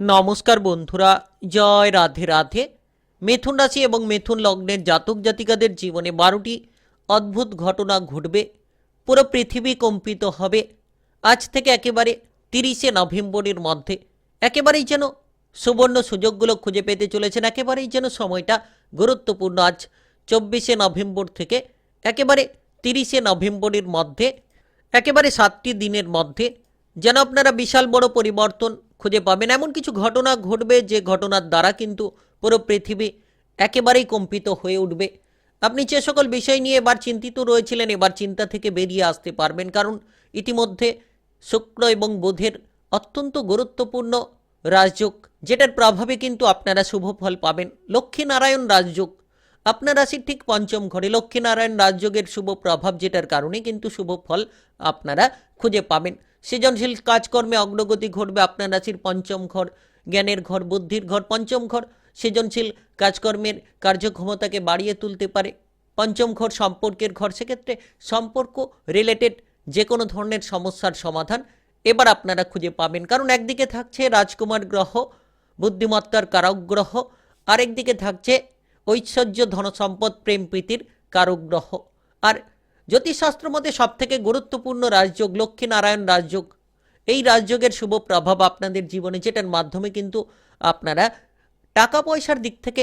নমস্কার বন্ধুরা, জয় রাধে রাধে। মিথুন রাশি এবং মিথুন লগ্নের জাতক জাতিকাদের জীবনে বারোটি অদ্ভুত ঘটনা ঘটবে। পুরো পৃথিবী কম্পিত হবে। আজ থেকে একেবারে তিরিশে নভেম্বরের মধ্যে। একেবারেই যেন সুবর্ণ সুযোগগুলো খুঁজে পেতে চলেছেন, একেবারেই যেন সময়টা গুরুত্বপূর্ণ। আজ চব্বিশে নভেম্বর থেকে একেবারে তিরিশে নভেম্বরের মধ্যে, একেবারে সাতটি দিনের মধ্যে যেন আপনারা বিশাল বড় পরিবর্তন খুঁজে পাবেন। এমন কিছু ঘটনা ঘটবে যে ঘটনার দ্বারা কিন্তু পুরো পৃথিবী একেবারেই কম্পিত হয়ে উঠবে। আপনি যে সকল বিষয় নিয়ে এবার চিন্তিত রয়েছিলেন, এবার চিন্তা থেকে বেরিয়ে আসতে পারবেন। কারণ ইতিমধ্যে শুক্র এবং বুধের অত্যন্ত গুরুত্বপূর্ণ রাজযোগ, যেটার প্রভাবে কিন্তু আপনারা শুভ ফল পাবেন। লক্ষ্মীনারায়ণ রাজযোগ, আপনার রাশির ঠিক পঞ্চম ঘরে লক্ষ্মীনারায়ণ রাজযোগের শুভ প্রভাব, যেটার কারণে কিন্তু শুভ ফল আপনারা খুঁজে পাবেন। সৃজনশীল কাজকর্মে অগ্রগতি ঘটবে আপনার রাশির পঞ্চম ঘর, জ্ঞানের ঘর, বুদ্ধির ঘর। পঞ্চম ঘর সৃজনশীল কাজকর্মের কার্যক্ষমতাকে বাড়িয়ে তুলতে পারে। পঞ্চম ঘর সম্পর্কের ঘর, সেক্ষেত্রে সম্পর্ক রিলেটেড যে কোনো ধরনের সমস্যার সমাধান এবার আপনারা খুঁজে পাবেন। কারণ একদিকে থাকছে রাজকুমার গ্রহ, বুদ্ধিমত্তার কারক গ্রহ আরেকদিকে থাকছে ঐশ্বর্য ধনসম্পদ প্রেম প্রীতির কারক গ্রহ আর জ্যোতিষশাস্ত্র মতে সব থেকে গুরুত্বপূর্ণ রাজযোগ লক্ষ্মীনারায়ণ রাজযোগ। এই রাজযোগের শুভ প্রভাব আপনাদের জীবনে, যেটার মাধ্যমে কিন্তু আপনারা টাকা পয়সার দিক থেকে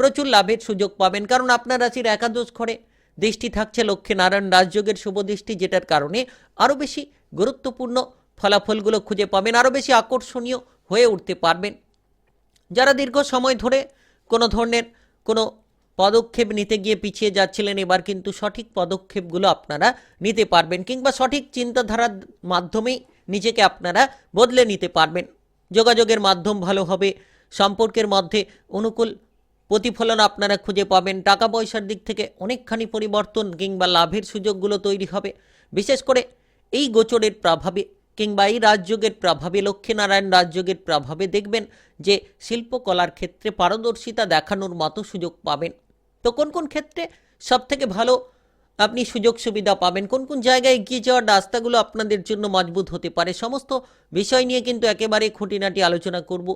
প্রচুর লাভের সুযোগ পাবেন। কারণ আপনার রাশির একাদশ ঘরে দৃষ্টি থাকছে লক্ষ্মীনারায়ণ রাজযোগের শুভ দৃষ্টি, যেটার কারণে আরও বেশি গুরুত্বপূর্ণ ফলাফলগুলো খুঁজে পাবেন, আরও বেশি আকর্ষণীয় হয়ে উঠতে পারবেন। যারা দীর্ঘ সময় ধরে কোনো ধরনের কোনো পদক্ষেপ নিতে গিয়ে পিছিয়ে যাচ্ছিলেন, এবার কিন্তু সঠিক পদক্ষেপগুলো আপনারা নিতে পারবেন কিংবা সঠিক চিন্তাধারার মাধ্যমেই নিজেকে আপনারা বদলে নিতে পারবেন। যোগাযোগের মাধ্যম ভালো হবে, সম্পর্কের মধ্যে অনুকূল প্রতিফলন আপনারা খুঁজে পাবেন টাকা পয়সার দিক থেকে অনেকখানি পরিবর্তন কিংবা লাভের সুযোগগুলো তৈরি হবে। বিশেষ করে এই গোচরের প্রভাবে কিংবা এই রাজযোগের প্রভাবে, লক্ষ্মীনারায়ণ রাজযোগের প্রভাবে দেখবেন যে শিল্পকলার ক্ষেত্রে পারদর্শিতা দেখানোর মতো সুযোগ পাবেন। তো কোন কোন ক্ষেত্রে সব থেকে ভালো আপনি সুযোগ সুবিধা পাবেন? কোন কোন জায়গায় এগিয়ে যাওয়ার রাস্তাগুলো আপনাদের জন্য মজবুত হতে পারে? সমস্ত বিষয় নিয়ে কিন্তু একেবারে খুঁটিনাটি আলোচনা করব।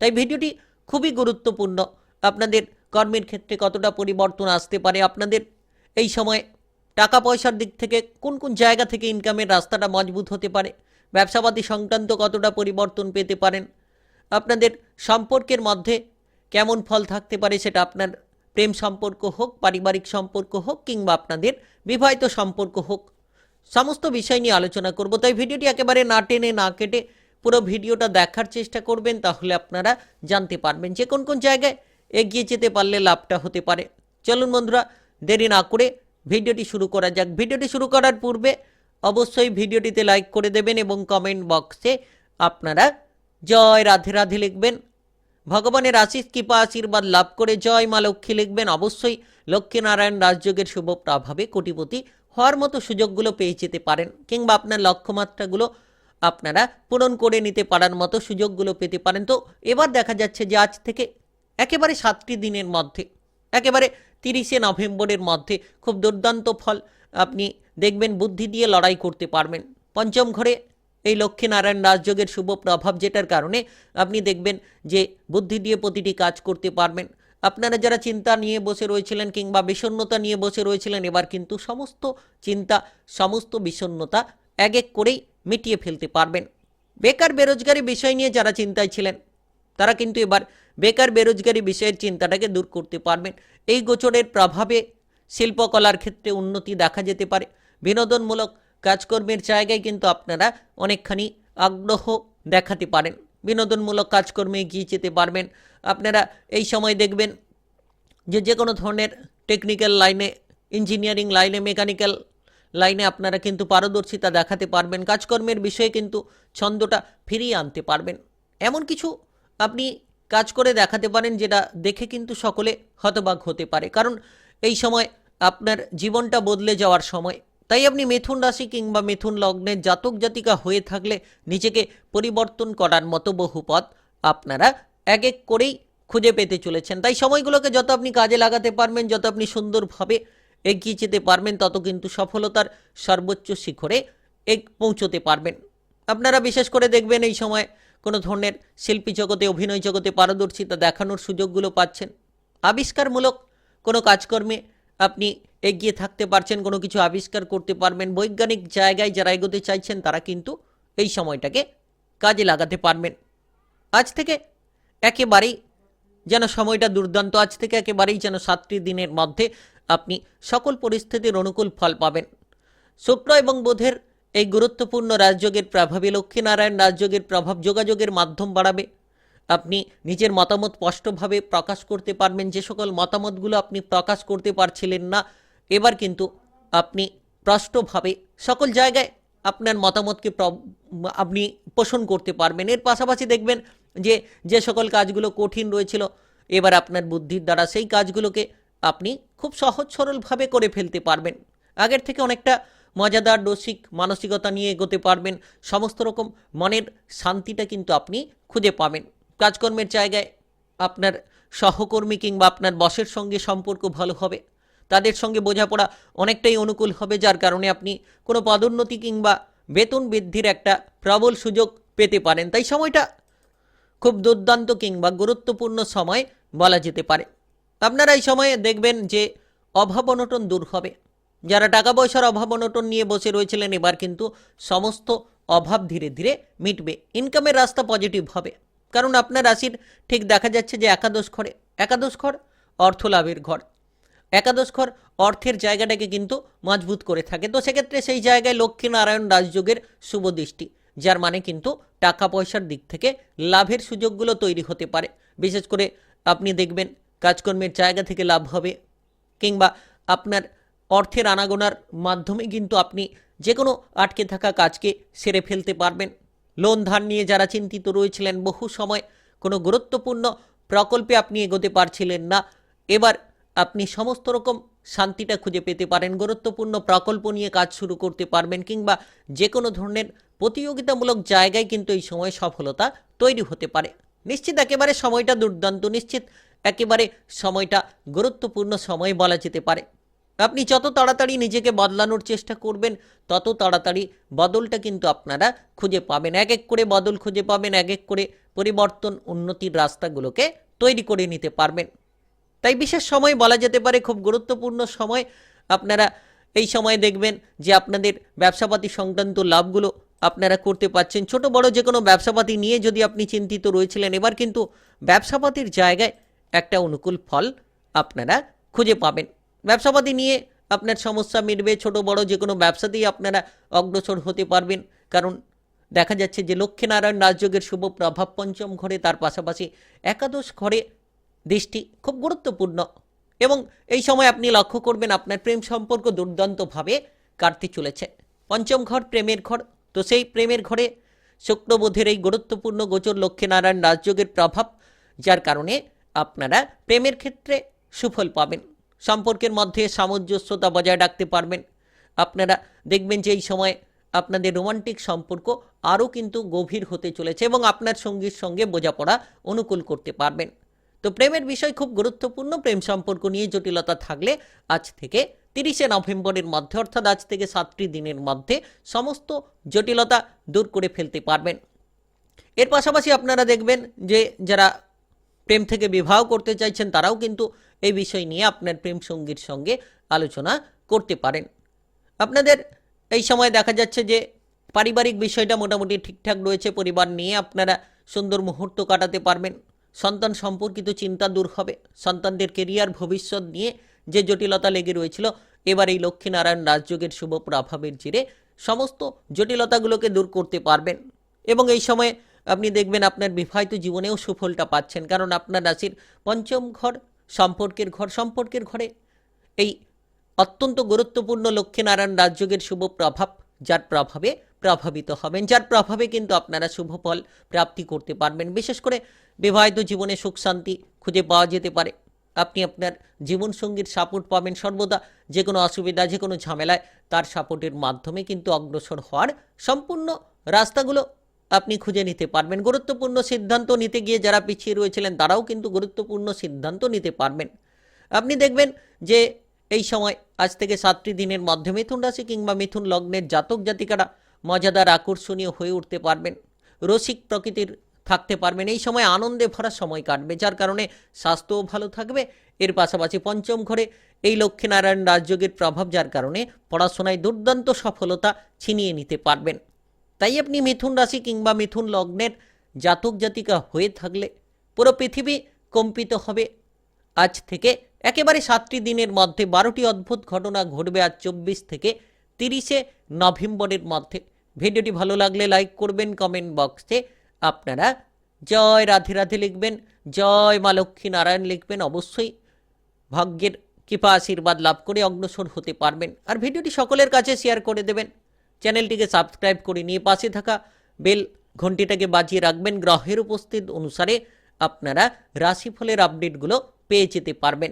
তাই ভিডিওটি খুবই গুরুত্বপূর্ণ। আপনাদের কর্মের ক্ষেত্রে কতটা পরিবর্তন আসতে পারে? আপনাদের এই সময় টাকা পয়সার দিক থেকে কোন কোন জায়গা থেকে ইনকামের রাস্তাটা মজবুত হতে পারে? ব্যবসাপাতি সংক্রান্ত কতটা পরিবর্তন পেতে পারেন? আপনাদের সম্পর্কের মধ্যে কেমন ফল থাকতে পারে সেটা আপনার প্রেম সম্পর্ক হোক, পারিবারিক সম্পর্ক হোক, কিংবা আপনাদের বিবাহিত সম্পর্ক হোক, সমস্ত বিষয় নিয়ে আলোচনা করব। তাই ভিডিওটি একেবারে না টেনে না কেটে পুরো ভিডিওটা দেখার চেষ্টা করবেন, তাহলে আপনারা জানতে পারবেন যে কোন কোন জায়গায় এগিয়ে যেতে পারলে লাভটা হতে পারে। চলুন বন্ধুরা, দেরি না করে ভিডিওটি শুরু করা যাক। ভিডিওটি শুরু করার পূর্বে অবশ্যই ভিডিওটিতে লাইক করে দেবেন এবং কমেন্ট বক্সে আপনারা জয় রাধে রাধে লিখবেন। ভগবানের আশিস কৃপা, আশীর্বাদ লাভ করে জয় মা লক্ষ্মী লিখবেন। অবশ্যই লক্ষ্মীনারায়ণ রাজযোগের শুভ প্রভাবে কোটিপতি হওয়ার মতো সুযোগগুলো পেয়ে যেতে পারেন, কিংবা আপনার লক্ষ্যমাত্রাগুলো আপনারা পূরণ করে নিতে পারার মতো সুযোগগুলো পেতে পারেন। তো এবার দেখা যাচ্ছে যে আজ থেকে একেবারে সাতটি দিনের মধ্যে, একেবারে তিরিশে নভেম্বরের মধ্যে খুব দুর্দান্ত ফল আপনি দেখবেন, বুদ্ধি দিয়ে লড়াই করতে পারবেন। পঞ্চম ঘরে এই লক্ষ্মীনারায়ণ রাজযোগের শুভ প্রভাব যেটার কারণে আপনি দেখবেন যে বুদ্ধি দিয়ে প্রতিটি কাজ করতে পারবেন। আপনারা যারা চিন্তা নিয়ে বসে রয়েছিলেন কিংবা বিষণ্ণতা নিয়ে বসে রয়েছিলেন, এবার কিন্তু সমস্ত চিন্তা, সমস্ত বিষণ্ণতা এক এক করেই মিটিয়ে ফেলতে পারবেন। বেকার বেরোজগারি বিষয় নিয়ে যারা চিন্তায় ছিলেন, তারা কিন্তু এবার বেকার বেরোজগারি বিষয়ের চিন্তাটাকে দূর করতে পারবেন। এই গোচরের প্রভাবে শিল্পকলার ক্ষেত্রে উন্নতি দেখা যেতে পারে। বিনোদনমূলক কাজকর্মের জায়গায় কিন্তু আপনারা অনেকখানি আগ্রহ দেখাতে পারেন। বিনোদনমূলক কাজকর্মে এগিয়ে যেতে পারবেন। আপনারা এই সময় দেখবেন যে যে কোনো ধরনের টেকনিক্যাল লাইনে ইঞ্জিনিয়ারিং লাইনে মেকানিক্যাল লাইনে আপনারা কিন্তু পারদর্শিতা দেখাতে পারবেন। কাজকর্মের বিষয়ে কিন্তু ছন্দটা ফিরিয়ে আনতে পারবেন। এমন কিছু আপনি কাজ করে দেখাতে পারেন যেটা দেখে কিন্তু সকলে হতবাক হতে পারে। কারণ এই সময় আপনার জীবনটা বদলে যাওয়ার সময়। তাই আপনি মিথুন রাশি কিংবা মিথুন লগ্নের জাতক জাতিকা হয়ে থাকলে নিজেকে পরিবর্তন করার মতো বহু পথ আপনারা এক এক করেই খুঁজে পেতে চলেছেন। তাই সময়গুলোকে যত আপনি কাজে লাগাতে পারবেন, যত আপনি সুন্দরভাবে এগিয়ে যেতে পারবেন, তত কিন্তু সফলতার সর্বোচ্চ শিখরে এক পৌঁছতে পারবেন। আপনারা বিশেষ করে দেখবেন এই সময় কোনো ধরনের শিল্পী জগতে, অভিনয় জগতে পারদর্শিতা দেখানোর সুযোগগুলো পাচ্ছেন। আবিষ্কারমূলক কোনো কাজকর্মে আপনি এগিয়ে থাকতে পারছেন, কোনো কিছু আবিষ্কার করতে পারবেন, বৈজ্ঞানিক জায়গায় যারা এগোতে চাইছেন, তারা কিন্তু এই সময়টাকে কাজে লাগাতে পারবেন। আজ থেকে একেবারেই যেন সময়টা দুর্দান্ত, আজ থেকে একেবারেই যেন সাতটি দিনের মধ্যে আপনি সকল পরিস্থিতির অনুকূল ফল পাবেন। শুক্র এবং বোধের এই গুরুত্বপূর্ণ রাজযোগের প্রভাবে লক্ষ্মীনারায়ণ রাজযোগের প্রভাব যোগাযোগের মাধ্যম বাড়াবে। আপনি নিজের মতামত স্পষ্টভাবে প্রকাশ করতে পারবেন। যে সকল মতামতগুলো আপনি প্রকাশ করতে পারছিলেন না, এবার কিন্তু আপনি স্পষ্টভাবে সকল জায়গায় আপনার মতামতকে আপনি পোষণ করতে পারবেন। এর পাশাপাশি দেখবেন যে যে সকল কাজগুলো কঠিন রয়েছিল, এবার আপনার বুদ্ধির দ্বারা সেই কাজগুলোকে আপনি খুব সহজ সরলভাবে করে ফেলতে পারবেন। আগের থেকে অনেকটা মজাদার, রসিক মানসিকতা নিয়ে এগোতে পারবেন। সমস্ত রকম মনের শান্তিটা কিন্তু আপনি খুঁজে পাবেন। কাজকর্মের জায়গায় আপনার সহকর্মী কিংবা আপনার বসের সঙ্গে সম্পর্ক ভালো হবে। তাদের সঙ্গে বোঝাপড়া অনেকটাই অনুকূল হবে, যার কারণে আপনি কোনো পদোন্নতি কিংবা বেতন বৃদ্ধির একটা প্রবল সুযোগ পেতে পারেন। তাই সময়টা খুব দুর্দান্ত কিংবা গুরুত্বপূর্ণ সময় বলা যেতে পারে। আপনারা এই সময়ে দেখবেন যে অভাব অনটন দূর হবে। যারা টাকা পয়সার অভাব অনটন নিয়ে বসে রয়েছিলেন, এবার কিন্তু সমস্ত অভাব ধীরে ধীরে মিটবে। ইনকামের রাস্তা পজিটিভ হবে। কারণ আপনার রাশির ঠিক দেখা যাচ্ছে যে একাদশ ঘরে, একাদশ ঘর অর্থ লাভের ঘর। একাদশ ঘর অর্থের জায়গাটাকে কিন্তু মজবুত করে থাকে। তো সেক্ষেত্রে সেই জায়গায় লক্ষ্মীনারায়ণ রাজযোগের শুভ দৃষ্টি, যার মানে কিন্তু টাকা পয়সার দিক থেকে লাভের সুযোগগুলো তৈরি হতে পারে। বিশেষ করে আপনি দেখবেন কাজকর্মের জায়গা থেকে লাভ হবে, কিংবা আপনার অর্থের আনাগোনার মাধ্যমে কিন্তু আপনি যে কোনো আটকে থাকা কাজকে সেরে ফেলতে পারবেন। লোন ধার নিয়ে যারা চিন্তিত রয়েছিলেন, বহু সময় কোনো গুরুত্বপূর্ণ প্রকল্পে আপনি এগোতে পারছিলেন না। এবার আপনি সমস্ত রকম শান্তিটা খুঁজে পেতে পারেন, গুরুত্বপূর্ণ প্রকল্প নিয়ে কাজ শুরু করতে পারবেন কিংবা যে কোনো ধরনের প্রতিযোগিতামূলক জায়গায় কিন্তু এই সময় সফলতা তৈরি হতে পারে। নিশ্চিত একেবারে সময়টা দুর্দান্ত, নিশ্চিত একেবারে সময়টা গুরুত্বপূর্ণ সময় বলা যেতে পারে। আপনি যত তাড়াতাড়ি নিজেকে বদলানোর চেষ্টা করবেন, তত তাড়াতাড়ি বদলটা কিন্তু আপনারা খুঁজে পাবেন। এক এক করে বদল খুঁজে পাবেন, এক এক করে পরিবর্তন উন্নতির রাস্তাগুলোকে তৈরি করে নিতে পারবেন। তাই বিশেষ সময় বলা যেতে পারে খুব গুরুত্বপূর্ণ সময়। আপনারা এই সময় দেখবেন যে আপনাদের ব্যবসাপাতি সংক্রান্ত লাভগুলো আপনারা করতে পাচ্ছেন ছোট, বড় যে কোনো ব্যবসাপাতি নিয়ে যদি আপনি চিন্তিত রয়েছিলেন, এবার কিন্তু ব্যবসাপাতির জায়গায় একটা অনুকূল ফল আপনারা খুঁজে পাবেন। ব্যবসাপাতি নিয়ে আপনার সমস্যা মিটবে, ছোট, বড়, যে কোনো ব্যবসাতেই আপনারা অগ্রসর হতে পারবেন। কারণ দেখা যাচ্ছে যে লক্ষ্মীনারায়ণ রাজযোগের শুভ প্রভাব পঞ্চম ঘরে, তার পাশাপাশি একাদশ ঘরে দৃষ্টি খুব গুরুত্বপূর্ণ। এবং এই সময় আপনি লক্ষ্য করবেন আপনার প্রেম সম্পর্ক দুর্দান্তভাবে কাটতে চলেছে। পঞ্চম ঘর প্রেমের ঘর। তো সেই প্রেমের ঘরে শুক্রবোধের এই গুরুত্বপূর্ণ গোচর লক্ষ্মীনারায়ণ রাজযোগের প্রভাব, যার কারণে আপনারা প্রেমের ক্ষেত্রে সুফল পাবেন। সম্পর্কের মধ্যে সামঞ্জস্যতা বজায় রাখতে পারবেন। আপনারা দেখবেন যে এই সময় আপনাদের রোমান্টিক সম্পর্ক আরও কিন্তু গভীর হতে চলেছে এবং আপনার সঙ্গীর সঙ্গে বোঝাপড়া অনুকূল করতে পারবেন। তো প্রেমের বিষয় খুব গুরুত্বপূর্ণ। প্রেম সম্পর্ক নিয়ে জটিলতা থাকলে আজ থেকে তিরিশে নভেম্বরের মধ্যে অর্থাৎ আজ থেকে সাতটি দিনের মধ্যে সমস্ত জটিলতা দূর করে ফেলতে পারবেন। এর পাশাপাশি আপনারা দেখবেন যে যারা প্রেম থেকে বিবাহ করতে চাইছেন, তারাও কিন্তু এই বিষয় নিয়ে আপনার প্রেম সঙ্গীর সঙ্গে আলোচনা করতে পারেন। আপনাদের এই সময় দেখা যাচ্ছে যে পারিবারিক বিষয়টা মোটামুটি ঠিকঠাক রয়েছে, পরিবার নিয়ে আপনারা সুন্দর মুহূর্ত কাটাতে পারবেন। সন্তান সম্পর্কিত চিন্তা দূর হবে। সন্তানদের কেরিয়ার ভবিষ্যৎ নিয়ে যে জটিলতা লেগে রয়েছিল, এবার এই লক্ষ্মীনারায়ণ রাজযোগের শুভ প্রভাবের জিরে সমস্ত জটিলতাগুলোকে দূর করতে পারবেন। এবং এই সময়ে আপনি দেখবেন আপনার বিবাহিত জীবনেও সুফলটা পাচ্ছেন, কারণ আপনার রাশির পঞ্চম ঘর, সম্পর্কের ঘর, সম্পর্কের ঘরে এই অত্যন্ত গুরুত্বপূর্ণ লক্ষ্মীনারায়ণ রাজযোগের শুভ প্রভাব, যার প্রভাবে প্রভাবিত হবেন, যার প্রভাবে কিন্তু আপনারা শুভ ফল প্রাপ্তি করতে পারবেন। বিশেষ করে বিবাহিত জীবনে সুখ শান্তি খুঁজে পাওয়া যেতে পারে। আপনি আপনার জীবনসঙ্গীর সাপোর্ট পাবেন, সর্বদা যে কোনো অসুবিধা, যে কোনো ঝামেলায় তার সাপোর্টের মাধ্যমে কিন্তু অগ্রসর হওয়ার সম্পূর্ণ রাস্তাগুলো আপনি খুঁজে নিতে পারবেন। গুরুত্বপূর্ণ সিদ্ধান্ত নিতে গিয়ে যারা পিছিয়ে রয়েছিলেন, তারাও কিন্তু গুরুত্বপূর্ণ সিদ্ধান্ত নিতে পারবেন। আপনি দেখবেন যে এই সময় আজ থেকে সাতটি দিনের মধ্যে মিথুন রাশি কিংবা মিথুন লগ্নের জাতক জাতিকারা মজাদার আকর্ষণীয় হয়ে উঠতে পারবেন, রসিক প্রকৃতির থাকতে পারবেন। এই সময় আনন্দে ভরা সময় কাটবে, যার কারণে স্বাস্থ্যও ভালো থাকবে। এর পাশাপাশি পঞ্চম ঘরে এই লক্ষ্মীনারায়ণ রাজযোগের প্রভাব, যার কারণে পড়াশোনায় দুর্দান্ত সফলতা ছিনিয়ে নিতে পারবেন। তাই আপনি মিথুন রাশি কিংবা মিথুন লগ্নের জাতক জাতিকা হয়ে থাকলে পুরো পৃথিবী কম্পিত হবে। আজ থেকে একেবারে সাতটি দিনের মধ্যে বারোটি অদ্ভুত ঘটনা ঘটবে আজ চব্বিশ থেকে তিরিশে নভেম্বরের মধ্যে। ভিডিওটি ভালো লাগলে লাইক করবেন, কমেন্ট বক্সে। আপনারা জয় রাধে রাধে লিখবেন, জয় মা লক্ষ্মী নারায়ণ লিখবেন। অবশ্যই ভাগ্যের কৃপা আশীর্বাদ লাভ করে অগ্রসর হতে পারবেন। আর ভিডিওটি সকলের কাছে শেয়ার করে দেবেন। চ্যানেলটিকে সাবস্ক্রাইব করে নিয়ে পাশে থাকা বেল ঘন্টিটাকে বাজিয়ে রাখবেন। গ্রহের উপস্থিত অনুসারে আপনারা রাশিফলের আপডেটগুলো পেয়ে যেতে পারবেন।